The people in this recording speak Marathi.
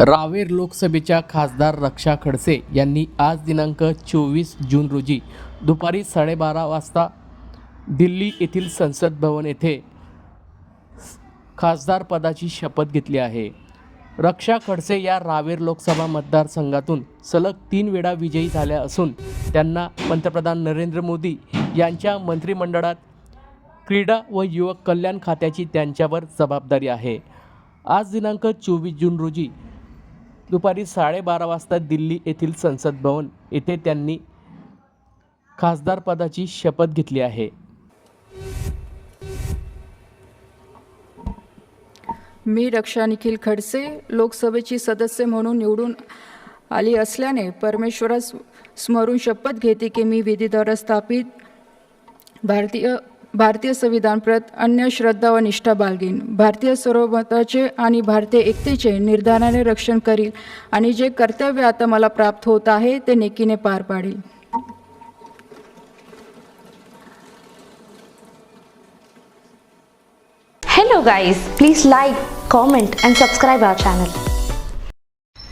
रावेर लोकसभेच्या खासदार रक्षा खडसे यांनी आज दिनांक चोवीस जून रोजी दुपारी साडेबारा वाजता दिल्ली येथील संसद भवन येथे खासदार पदाची शपथ घेतली आहे. रक्षा खडसे या रावेर लोकसभा मतदारसंघातून सलग तीन वेळा विजयी झाल्या असून त्यांना पंतप्रधान नरेंद्र मोदी यांच्या मंत्रिमंडळात क्रीडा व युवक कल्याण खात्याची त्यांच्यावर जबाबदारी आहे. आज दिनांक चोवीस जून रोजी दुपारी साडेबारा वाजता दिल्ली येथील संसद भवन येथे त्यांनी खासदारपदाची शपथ घेतली आहे. मी रक्षा निखिल खडसे लोकसभेची सदस्य म्हणून निवडून आली असल्याने परमेश्वरास स्मरून शपथ घेते की मी विधीद्वारा स्थापित भारतीय भारतीय संविधानप्रत अन्य श्रद्धा व निष्ठा बाळगेन भारतीय सर्वमताचे आणि भारतीय एकतेचे निर्धाराने रक्षण करील आणि जे कर्तव्य आता मला प्राप्त होत आहे ते नेकीने पार पाडेल. Hello guys please like comment and subscribe our channel